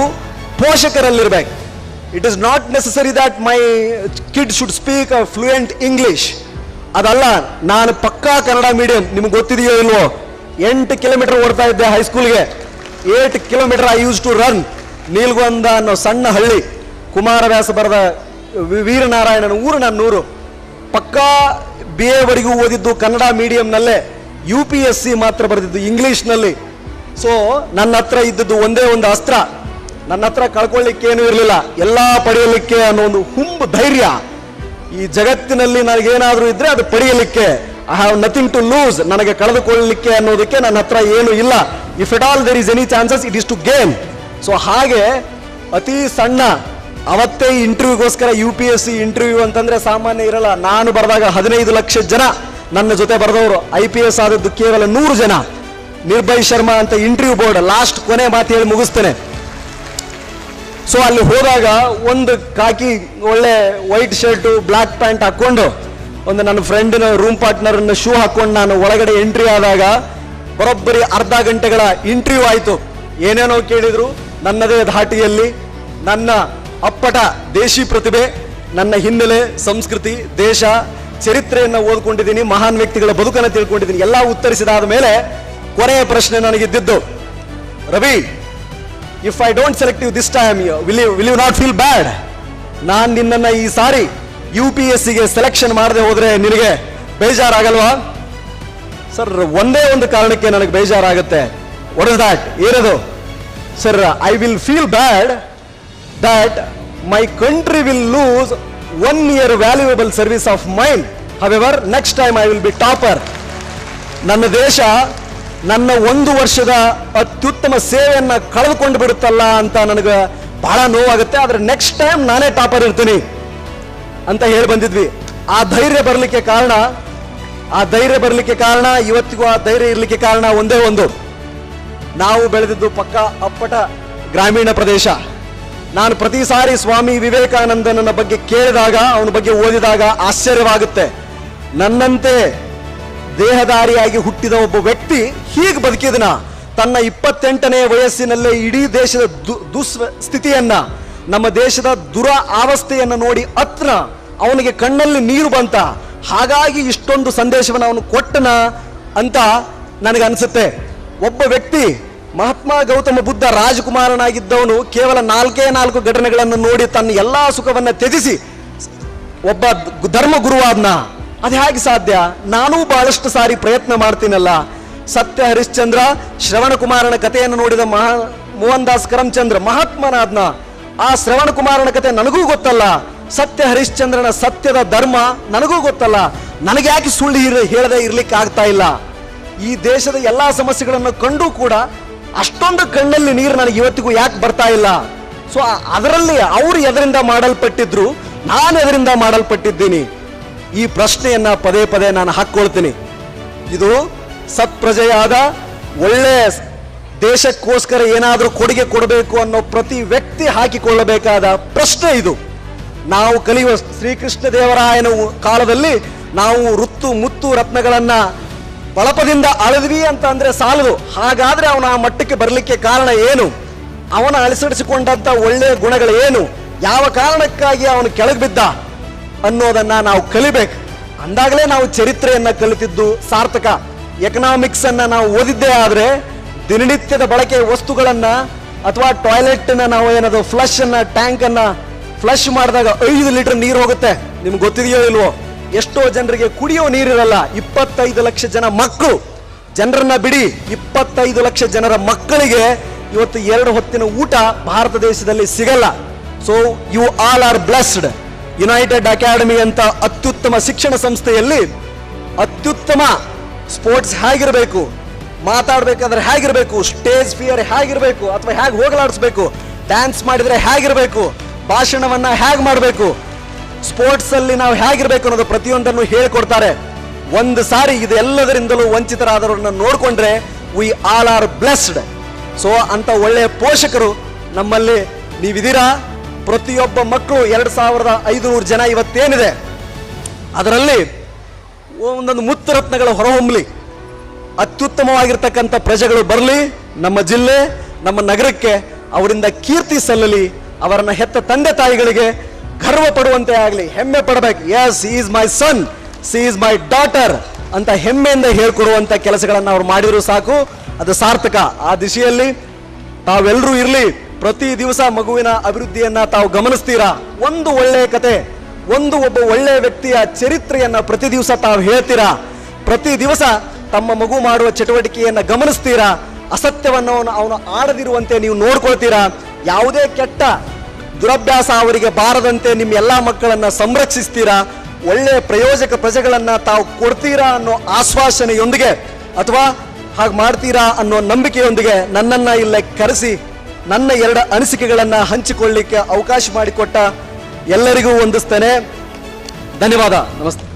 ಪೋಷಕರಲ್ಲಿರಬೇಕು. It is not necessary that my kid should speak fluent English ಅದಲ್ಲ, ನಾನು ಪಕ್ಕಾ ಕನ್ನಡ ಮೀಡಿಯಂ ನಿಮ್ಗೆ ಗೊತ್ತಿದೆಯೋ ಇಲ್ವೋ? ಎಂಟು ಕಿಲೋಮೀಟರ್ ಓಡ್ತಾ ಇದ್ದೆ ಹೈಸ್ಕೂಲ್ಗೆ eight kilometre I use to run Nilgonda ಅನ್ನೋ ಸಣ್ಣ ಹಳ್ಳಿ. ಕುಮಾರವ್ಯಾಸ ಬರೆದ ವೀರನಾರಾಯಣನ ಊರು ನನ್ನೂರು. ಪಕ್ಕಾ ಬಿ ಎವರೆಗೂ ಓದಿದ್ದು ಕನ್ನಡ ಮೀಡಿಯಂನಲ್ಲೇ ಯು ಪಿ ಎಸ್ ಸಿ ಮಾತ್ರ ಬರೆದಿದ್ದು ಇಂಗ್ಲೀಷ್ನಲ್ಲಿ. ಸೊ ನನ್ನ ಹತ್ರ ಇದ್ದದ್ದು ಒಂದೇ ಒಂದು ಅಸ್ತ್ರ. ನನ್ನ ಹತ್ರ ಕಳ್ಕೊಳ್ಳಿಕ್ಕೆ ಏನೂ ಇರಲಿಲ್ಲ. ಎಲ್ಲ ಪಡೆಯಲಿಕ್ಕೆ ಅನ್ನೋ ಒಂದು ಹುಂಬ ಧೈರ್ಯ. ಈ ಜಗತ್ತಿನಲ್ಲಿ ನನಗೇನಾದರೂ ಇದ್ರೆ ಅದು ಪಡೆಯಲಿಕ್ಕೆ. I have nothing to lose ನನಗೆ ಕಳೆದುಕೊಳ್ಳಲಿಕ್ಕೆ ಅನ್ನೋದಕ್ಕೆ ನನ್ನ ಹತ್ರ ಏನು ಇಲ್ಲ. If it all there is any chances it is to game so ಹಾಗೆ ಅತಿ ಸಣ್ಣ ಅವತ್ತೇ ಇಂಟರ್ವ್ಯೂಗೋಸ್ಕರ U P S C interview ಅಂತಂದ್ರೆ ಸಾಮಾನ್ಯ ಇರಲ್ಲ. ನಾನು ಬರೆದಾಗ ಹದಿನೈದು ಲಕ್ಷ ಜನ ನನ್ನ ಜೊತೆ ಬರೆದವರು. ಐ ಪಿ ಎಸ್ ಆದದ್ದು ಕೇವಲ ನೂರು ಜನ. ನಿರ್ಭಯ್ ಶರ್ಮಾ ಅಂತ ಇಂಟರ್ವ್ಯೂ ಬೋರ್ಡ್ ಲಾಸ್ಟ್ ಕೊನೆ ಮಾತು ಹೇಳಿ ಮುಗಿಸ್ತೇನೆ. ಸೊ ಅಲ್ಲಿ ಹೋದಾಗ ಒಂದು ಕಾಕಿ ಒಳ್ಳೆ ವೈಟ್ ಶರ್ಟು ಬ್ಲ್ಯಾಕ್ ಪ್ಯಾಂಟ್ ಹಾಕೊಂಡು ಒಂದು ನನ್ನ ಫ್ರೆಂಡಿನ ರೂಮ್ ಪಾರ್ಟ್ನರನ್ನು ಶೂ ಹಾಕೊಂಡು ನಾನು ಒಳಗಡೆ ಎಂಟ್ರಿ ಆದಾಗ ಬರೋಬ್ಬರಿ ಅರ್ಧ ಗಂಟೆಗಳ ಇಂಟರ್ವ್ಯೂ ಆಯಿತು. ಏನೇನೋ ಕೇಳಿದ್ರು. ನನ್ನದೇ ಧಾಟಿಯಲ್ಲಿ ನನ್ನ ಅಪ್ಪಟ ದೇಶಿ ಪ್ರತಿಭೆ, ನನ್ನ ಹಿನ್ನೆಲೆ, ಸಂಸ್ಕೃತಿ, ದೇಶ, ಚರಿತ್ರೆಯನ್ನು ಓದ್ಕೊಂಡಿದ್ದೀನಿ, ಮಹಾನ್ ವ್ಯಕ್ತಿಗಳ ಬದುಕನ್ನು ತಿಳ್ಕೊಂಡಿದ್ದೀನಿ, ಎಲ್ಲ ಉತ್ತರಿಸಿದಾದ ಮೇಲೆ ಕೊನೆಯ ಪ್ರಶ್ನೆ ನನಗಿದ್ದಿದ್ದು, Ravi if I don't select you this time will you will you not feel bad ನಾನು ನಿನ್ನನ್ನು ಈ ಸಾರಿ ಯು ಪಿ ಎಸ್ ಸಿಗೆ ಸೆಲೆಕ್ಷನ್ ಮಾಡದೆ ಹೋದರೆ ನಿನಗೆ ಬೇಜಾರಾಗಲ್ವಾ? ಸರ್ ಒಂದೇ ಒಂದು ಕಾರಣಕ್ಕೆ ನನಗೆ ಬೇಜಾರಾಗುತ್ತೆ. ವಾಟ್ ಇಸ್ ದಾಟ್ ಏನದು? Sir I will feel bad that my country will lose one year valuable service of mine. However, next time I will be topper. ನನ್ನ ದೇಶ ನನ್ನ ಒಂದು ವರ್ಷದ ಅತ್ಯುತ್ತಮ ಸೇವೆಯನ್ನು ಕಳೆದುಕೊಂಡು ಬಿಡುತ್ತಲ್ಲ ಅಂತ ನನಗೆ ಬಹಳ ನೋವಾಗುತ್ತೆ ಆದರೆ ನೆಕ್ಸ್ಟ್ ಟೈಮ್ ನಾನೇ ಟಾಪರ್ ಇರ್ತೀನಿ ಅಂತ ಹೇಳಿ ಬಂದಿದ್ವಿ ಆ ಧೈರ್ಯ ಬರಲಿಕ್ಕೆ ಕಾರಣ ಆ ಧೈರ್ಯ ಬರಲಿಕ್ಕೆ ಕಾರಣ ಇವತ್ತಿಗೂ ಆ ಧೈರ್ಯ ಇರಲಿಕ್ಕೆ ಕಾರಣ ಒಂದೇ ಒಂದು ನಾವು ಬೆಳೆದಿದ್ದು ಪಕ್ಕ ಅಪ್ಪಟ ಗ್ರಾಮೀಣ ಪ್ರದೇಶ ನಾನು ಪ್ರತಿ ಸಾರಿ ಸ್ವಾಮಿ ವಿವೇಕಾನಂದನ ಬಗ್ಗೆ ಕೇಳಿದಾಗ, ಅವನ ಬಗ್ಗೆ ಓದಿದಾಗ ಆಶ್ಚರ್ಯವಾಗುತ್ತೆ. ನನ್ನಂತೆ ದೇಹದಾರಿಯಾಗಿ ಹುಟ್ಟಿದ ಒಬ್ಬ ವ್ಯಕ್ತಿ ಹೀಗೆ ಬದುಕಿದನ. ತನ್ನ ಇಪ್ಪತ್ತೆಂಟನೇ ವಯಸ್ಸಿನಲ್ಲೇ ಇಡೀ ದೇಶದ ದು ನಮ್ಮ ದೇಶದ ದುರ ಅವಸ್ಥೆಯನ್ನು ನೋಡಿ ಅತ್ರ ಅವನಿಗೆ ಕಣ್ಣಲ್ಲಿ ನೀರು ಬಂತ. ಹಾಗಾಗಿ ಇಷ್ಟೊಂದು ಸಂದೇಶವನ್ನು ಅವನು ಕೊಟ್ಟನ ಅಂತ ನನಗೆ ಅನಿಸುತ್ತೆ ಒಬ್ಬ ವ್ಯಕ್ತಿ ಮಹಾತ್ಮ ಗೌತಮ ಬುದ್ಧ ರಾಜಕುಮಾರನಾಗಿದ್ದವನು ಕೇವಲ ನಾಲ್ಕೇ ನಾಲ್ಕು ಘಟನೆಗಳನ್ನು ನೋಡಿ ತನ್ನ ಎಲ್ಲಾ ಸುಖವನ್ನು ತ್ಯಜಿಸಿ ಒಬ್ಬ ಧರ್ಮ ಗುರುವಾದ್ನ ಅದು ಹೇಗೆ ಸಾಧ್ಯ? ನಾನೂ ಬಹಳಷ್ಟು ಸಾರಿ ಪ್ರಯತ್ನ ಮಾಡ್ತೀನಲ್ಲ. ಸತ್ಯ ಹರಿಶ್ಚಂದ್ರ, ಶ್ರವಣಕುಮಾರನ ಕಥೆಯನ್ನು ನೋಡಿದ ಮಹಾ ಮೋಹನ್ ದಾಸ್ ಕರಮ್ಚಂದ್ರ ಮಹಾತ್ಮನಾದ್ನ. ಆ ಶ್ರವಣಕುಮಾರನ ಕಥೆ ನನಗೂ ಗೊತ್ತಲ್ಲ. ಸತ್ಯ ಹರಿಶ್ಚಂದ್ರನ ಸತ್ಯದ ಧರ್ಮ ನನಗೂ ಗೊತ್ತಲ್ಲ. ನನಗೆ ಯಾಕೆ ಸುಳ್ಳು ಹೇಳದೆ ಇರ್ಲಿಕ್ಕೆ ಆಗ್ತಾ ಇಲ್ಲ? ಈ ದೇಶದ ಎಲ್ಲಾ ಸಮಸ್ಯೆಗಳನ್ನು ಕಂಡು ಕೂಡ ಅಷ್ಟೊಂದು ಕಣ್ಣಲ್ಲಿ ನೀರು ನನಗೆ ಇವತ್ತಿಗೂ ಯಾಕೆ ಬರ್ತಾ ಇಲ್ಲ? ಸೊ ಅದರಲ್ಲಿ ಅವರು ಎದರಿಂದ ಮಾಡಲ್ಪಟ್ಟಿದ್ರು, ನಾನು ಎದರಿಂದ ಮಾಡಲ್ಪಟ್ಟಿದ್ದೀನಿ? ಈ ಪ್ರಶ್ನೆಯನ್ನ ಪದೇ ಪದೇ ನಾನು ಹಾಕ್ಕೊಳ್ತೀನಿ. ಇದು ಸತ್ಪ್ರಜೆಯಾದ ಒಳ್ಳೆ ದೇಶಕ್ಕೋಸ್ಕರ ಏನಾದರೂ ಕೊಡುಗೆ ಕೊಡಬೇಕು ಅನ್ನೋ ಪ್ರತಿ ವ್ಯಕ್ತಿ ಹಾಕಿಕೊಳ್ಳಬೇಕಾದ ಪ್ರಶ್ನೆ ಇದು. ನಾವು ಕಲಿಯುವ ಶ್ರೀಕೃಷ್ಣ ದೇವರಾಯನ ಕಾಲದಲ್ಲಿ ನಾವು ಋತ್ತು ಮುತ್ತು ರತ್ನಗಳನ್ನ ಬಳಪದಿಂದ ಅಳದ್ವಿ ಅಂತ ಅಂದ್ರೆ ಸಾಲದು. ಹಾಗಾದ್ರೆ ಅವನ ಆ ಮಟ್ಟಕ್ಕೆ ಬರಲಿಕ್ಕೆ ಕಾರಣ ಏನು? ಅವನ ಅಳಿಸಡಿಸಿಕೊಂಡಂತ ಒಳ್ಳೆಯ ಗುಣಗಳು ಏನು? ಯಾವ ಕಾರಣಕ್ಕಾಗಿ ಅವನು ಕೆಳಗೆ ಬಿದ್ದ ಅನ್ನೋದನ್ನ ನಾವು ಕಲಿಬೇಕು. ಅಂದಾಗಲೇ ನಾವು ಚರಿತ್ರೆಯನ್ನ ಕಲಿತಿದ್ದು ಸಾರ್ಥಕ. ಎಕನಾಮಿಕ್ಸ್ ಅನ್ನ ನಾವು ಓದಿದ್ದೇ ಆದ್ರೆ ದಿನನಿತ್ಯದ ಬಳಕೆ ವಸ್ತುಗಳನ್ನ ಅಥವಾ ಟಾಯ್ಲೆಟ್ ನಾವು ಏನದು ಫ್ಲಶ್ ಅನ್ನ ಟ್ಯಾಂಕ್ ಅನ್ನ ಫ್ಲಶ್ ಮಾಡಿದಾಗ ಐದು ಲೀಟರ್ ನೀರು ಹೋಗುತ್ತೆ. ನಿಮ್ಗೆ ಗೊತ್ತಿದೆಯೋ ಇಲ್ವೋ? ಎಷ್ಟೋ ಜನರಿಗೆ ಕುಡಿಯೋ ನೀರಿರಲ್ಲ, ಇಪ್ಪತ್ತೈದು ಲಕ್ಷ ಜನ ಮಕ್ಕಳು. ಜನರನ್ನ ಬಿಡಿ, ಇಪ್ಪತ್ತೈದು ಲಕ್ಷ ಜನರ ಮಕ್ಕಳಿಗೆ ಇವತ್ತು ಎರಡು ಹೊತ್ತಿನ ಊಟ ಭಾರತ ದೇಶದಲ್ಲಿ ಸಿಗಲ್ಲ. So you all are blessed United Academy ಅಂತ ಅತ್ಯುತ್ತಮ ಶಿಕ್ಷಣ ಸಂಸ್ಥೆಯಲ್ಲಿ ಅತ್ಯುತ್ತಮ ಸ್ಪೋರ್ಟ್ಸ್ ಹೇಗಿರಬೇಕು, ಮಾತಾಡಬೇಕಾದ್ರೆ ಹೇಗಿರಬೇಕು, ಸ್ಟೇಜ್ ಫಿಯರ್ ಹೇಗಿರಬೇಕು, ಅಥವಾ ಹೇಗೆ ಹೋಗಲಾಡಿಸ್ಬೇಕು ಡ್ಯಾನ್ಸ್ ಮಾಡಿದರೆ ಹೇಗಿರಬೇಕು, ಭಾಷಣವನ್ನು ಹೇಗೆ ಮಾಡಬೇಕು ಸ್ಪೋರ್ಟ್ಸ್ ಅಲ್ಲಿ ನಾವು ಹೇಗಿರ್ಬೇಕು ಅನ್ನೋದು ಪ್ರತಿಯೊಂದನ್ನು ಹೇಳಿಕೊಡ್ತಾರೆ. ಒಂದು ಸಾರಿ ಇದೆಲ್ಲದರಿಂದಲೂ ವಂಚಿತರಾದವರನ್ನ ನೋಡಿಕೊಂಡ್ರೆ we all are blessed so ಅಂತ ಒಳ್ಳೆಯ ಪೋಷಕರು ನಮ್ಮಲ್ಲಿ ನೀವಿದ್ದೀರಾ? ಪ್ರತಿಯೊಬ್ಬ ಮಕ್ಕಳು ಎರಡು ಸಾವಿರದ ಐದುನೂರು ಜನ ಇವತ್ತೇನಿದೆ? ಅದರಲ್ಲಿ ಒಂದೊಂದು ಮುತ್ತು ರತ್ನಗಳ ಹೊರಹೊಮ್ಮಲಿ. ಅತ್ಯುತ್ತಮವಾಗಿರ್ತಕ್ಕಂಥ ಪ್ರಜೆಗಳು ಬರಲಿ, ನಮ್ಮ ಜಿಲ್ಲೆ, ನಮ್ಮ ನಗರಕ್ಕೆ ಅವರಿಂದ ಕೀರ್ತಿ ಸಲ್ಲಲಿ, ಅವರನ್ನ ಹೆತ್ತ ತಂದೆ ತಾಯಿಗಳಿಗೆ ಗರ್ವ ಪಡುವಂತೆ ಆಗಲಿ, ಹೆಮ್ಮೆ ಪಡಬೇಕು. Yes is my son she is my daughter ಅಂತ ಹೆಮ್ಮೆಯಿಂದ ಹೇಳ್ಕೊಡುವಂಥ ಕೆಲಸಗಳನ್ನು ಅವ್ರು ಮಾಡಿದ್ರು ಸಾಕು. ಅದು ಸಾರ್ಥಕ. ಆ ದಿಶೆಯಲ್ಲಿ ತಾವೆಲ್ಲರೂ ಇರಲಿ. ಪ್ರತಿ ದಿವಸ ಮಗುವಿನ ಅಭಿವೃದ್ಧಿಯನ್ನು ತಾವು ಗಮನಿಸ್ತೀರಾ? ಒಂದು ಒಳ್ಳೆಯ ಕತೆ, ಒಂದು ಒಬ್ಬ ಒಳ್ಳೆಯ ವ್ಯಕ್ತಿಯ ಚರಿತ್ರೆಯನ್ನು ಪ್ರತಿ ದಿವಸ ತಾವು ಹೇಳ್ತೀರಾ? ಪ್ರತಿ ದಿವಸ ತಮ್ಮ ಮಗು ಮಾಡುವ ಚಟುವಟಿಕೆಯನ್ನು ಗಮನಿಸ್ತೀರಾ? ಅಸತ್ಯವನ್ನು ಅವನು ಆಡದಿರುವಂತೆ ನೀವು ನೋಡ್ಕೊಳ್ತೀರಾ? ಯಾವುದೇ ಕೆಟ್ಟ ದುರಭ್ಯಾಸ ಅವರಿಗೆ ಬಾರದಂತೆ ನಿಮ್ಮ ಎಲ್ಲ ಮಕ್ಕಳನ್ನ ಸಂರಕ್ಷಿಸ್ತೀರಾ? ಒಳ್ಳೆಯ ಪ್ರಯೋಜಕ ಪ್ರಜೆಗಳನ್ನು ತಾವು ಕೊಡ್ತೀರಾ ಅನ್ನೋ ಆಶ್ವಾಸನೆಯೊಂದಿಗೆ ಅಥವಾ ಹಾಗೆ ಮಾಡ್ತೀರಾ ಅನ್ನೋ ನಂಬಿಕೆಯೊಂದಿಗೆ ನನ್ನನ್ನ ಇಲ್ಲೇ ಕರೆಸಿ, ನನ್ನ ಎರಡು ಅನಿಸಿಕೆಗಳನ್ನು ಹಂಚಿಕೊಳ್ಳಿಕ್ಕೆ ಅವಕಾಶ ಮಾಡಿಕೊಟ್ಟ ಎಲ್ಲರಿಗೂ ವಂದಿಸ್ತೇನೆ. ಧನ್ಯವಾದ. ನಮಸ್ತೆ.